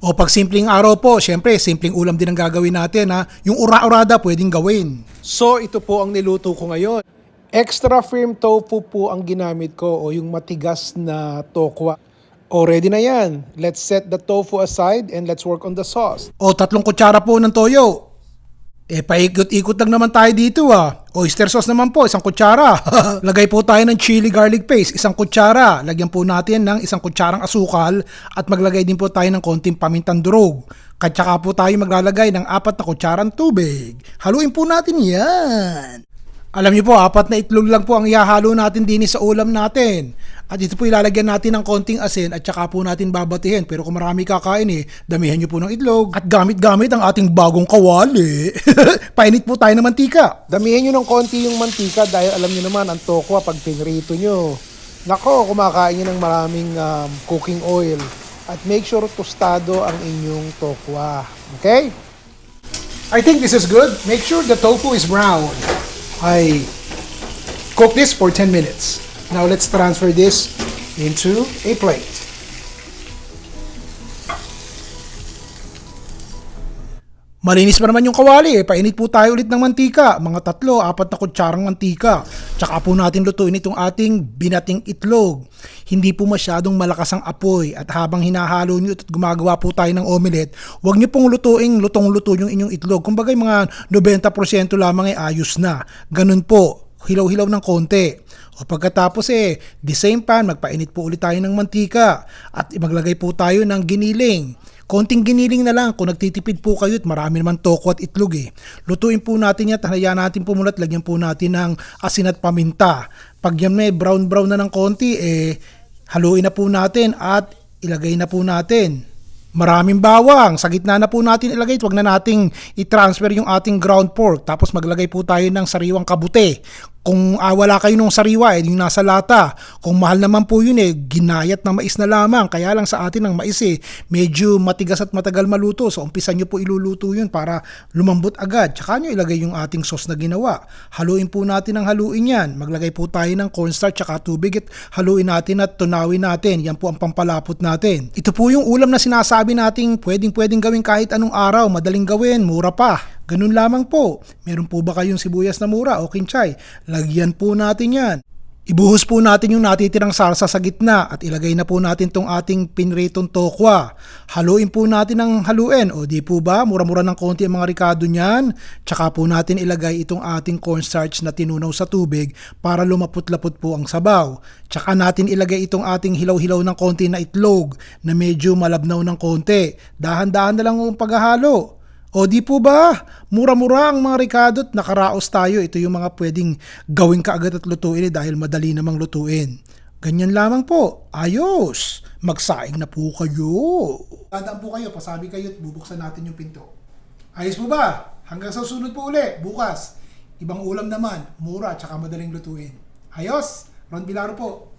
O pag simpleng araw po, syempre, simpleng ulam din ang gagawin natin ha. Yung ura-urada pwedeng gawin. So, ito po ang niluto ko ngayon. Extra firm tofu po ang ginamit ko o yung matigas na tokwa. O ready na yan. Let's set the tofu aside and let's work on the sauce. O tatlong kutsara po ng toyo. Eh, paikot-ikot lang naman tayo dito ah. Oyster sauce naman po, isang kutsara. Lagay po tayo ng chili garlic paste, isang kutsara. Lagyan po natin ng isang kutsarang asukal at maglagay din po tayo ng konting pamintang durog. At saka po tayo maglalagay ng apat na kutsarang tubig. Haluin po natin yan. Alam niyo po, apat na itlog lang po ang ihahalo natin din sa ulam natin. At ito po ilalagyan natin ng konting asin at saka po natin babatihin. Pero kung marami kakain eh, damihan niyo po ng itlog. At gamit-gamit ang ating bagong kawali. Painit po tayo ng mantika. Damihan niyo ng konti yung mantika dahil alam niyo naman ang tokwa pag pinrito niyo. Nako, kumakain niyo ng maraming um, cooking oil. At make sure tostado ang inyong tokwa. Okay? I think this is good. Make sure the tofu is brown. I cook this for 10 minutes. Now let's transfer this into a plate. Malinis pa naman yung kawali eh. Painit po tayo ulit ng mantika. Mga tatlo, apat na kutsarang mantika. Tsaka po natin lutuin itong ating binating itlog. Hindi po masyadong malakas ang apoy. At habang hinahalo nyo at gumagawa po tayo ng omelette, huwag nyo pong lutuing lutong-luto yung inyong itlog. Kumbaga mga 90% lamang ay ayos na. Ganun po hilaw-hilaw ng konti. O pagkatapos eh, the same pan, magpainit po ulit tayo ng mantika at maglagay po tayo ng giniling. Konting giniling na lang kung nagtitipid po kayo at marami naman toko at itlog eh. Lutuin po natin yan, hayaan natin pumulat, lagyan po natin ng asin at paminta. Pag yan may brown-brown na ng konti eh, haluin na po natin at ilagay na po natin. Maraming bawang. Sa gitna na po natin ilagay. Huwag na nating i-transfer yung ating ground pork. Tapos maglagay po tayo ng sariwang kabute. Kung ah, wala kayo nung sariwa, eh, yung nasa lata. Kung mahal naman po yun eh, ginayat na mais na lamang. Kaya lang sa atin ang mais eh, medyo matigas at matagal maluto. So umpisa nyo po iluluto yun para lumambot agad. Tsaka nyo ilagay yung ating sauce na ginawa. Haluin po natin ang haluin yan. Maglagay po tayo ng cornstarch tsaka tubig at haluin natin at tunawin natin. Yan po ang pampalapot natin. Ito po yung ulam na sinasabi nating pwedeng pwedeng gawin kahit anong araw. Madaling gawin, mura pa. Ganun lamang po. Meron po ba kayong sibuyas na mura o kinchay? Lagyan po natin yan. Ibuhos po natin yung natitirang salsa sa gitna at ilagay na po natin tong ating pinritong tokwa. Haluin po natin ng haluin. O di po ba? Mura-mura ng konti ang mga ricado niyan. Tsaka po natin ilagay itong ating cornstarch na tinunaw sa tubig para lumapot-lapot po ang sabaw. Tsaka natin ilagay itong ating hilaw-hilaw ng konti na itlog na medyo malabnaw ng konti. Dahan-dahan na lang ang paghahalo. O di po ba? Mura-mura ang mga ricado at nakaraos tayo. Ito yung mga pwedeng gawin kaagad at lutuin eh, dahil madali namang lutuin. Ganyan lamang po. Ayos! Magsaing na po kayo. Dadaan po kayo, pasabi kayo at bubuksan natin yung pinto. Ayos po ba? Hanggang sa sunod po uli, bukas. Ibang ulam naman, mura, tsaka madaling lutuin. Ayos! Ron Bilaro po.